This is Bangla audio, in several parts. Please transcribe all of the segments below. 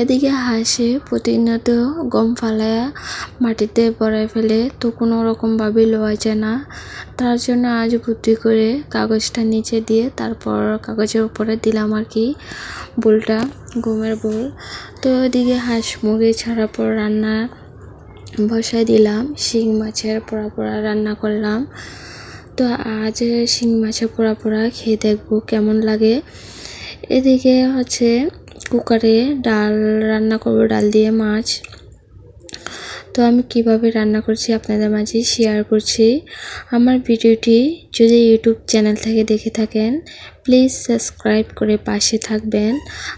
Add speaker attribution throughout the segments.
Speaker 1: এদিকে হাসে প্রতিনিয়ত গম ফালায়া মাটিতে পড়ায় ফেলে, তো কোনো রকমভাবে লওয়া যায় না। তার জন্য আজ বুদ্ধি করে কাগজটা নিচে দিয়ে তারপর কাগজের উপরে দিলাম আর কি বোলটা, গমের বোল। তো ওদিকে হাঁস মুরগি ছাড়া পর রান্না বসায় দিলাম, শিং মাছের পোড়া পোড়া রান্না করলাম। তো আজ শিং মাছের পোড়া পোড়া খেয়ে দেখব কেমন লাগে। এদিকে হচ্ছে কুকারে ডাল রান্না করব, ডাল দিয়ে মাছ। তো আমি কীভাবে রান্না করছি আপনাদের মাঝে শেয়ার করছি। আমার ভিডিওটি যদি ইউটিউব চ্যানেল থেকে দেখে থাকেন প্লিজ সাবস্ক্রাইব করে পাশে থাকবেন।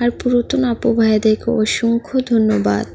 Speaker 1: আর পুরাতন আপু ভাইদেরকে অসংখ্য ধন্যবাদ।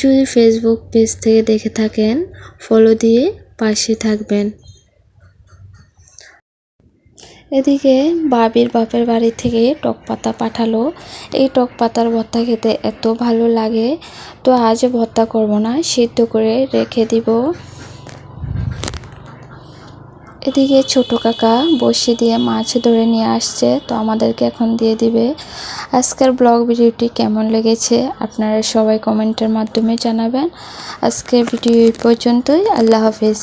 Speaker 1: যদি ফেসবুক পেজ থেকে দেখে থাকেন ফলো দিয়ে পাশে থাকবেন। এদিকে বাবির বাপের বাড়ি থেকে টক পাতা পাঠালো। এই টক পাতার ভর্তা খেতে এত ভালো লাগে, তো আজ ভর্তা করব না, সিদ্ধ করে রেখে দিব। এদিকে ছোট কাকা বসি দিয়ে মাছ ধরে নিয়ে আসছে, তো আমাদেরকে এখন দিয়ে দিবে। আজকের ব্লগ ভিডিওটি কেমন লেগেছে আপনারা সবাই কমেন্টের মাধ্যমে জানাবেন। আজকের ভিডিও এই পর্যন্তই, আল্লাহ হাফিজ।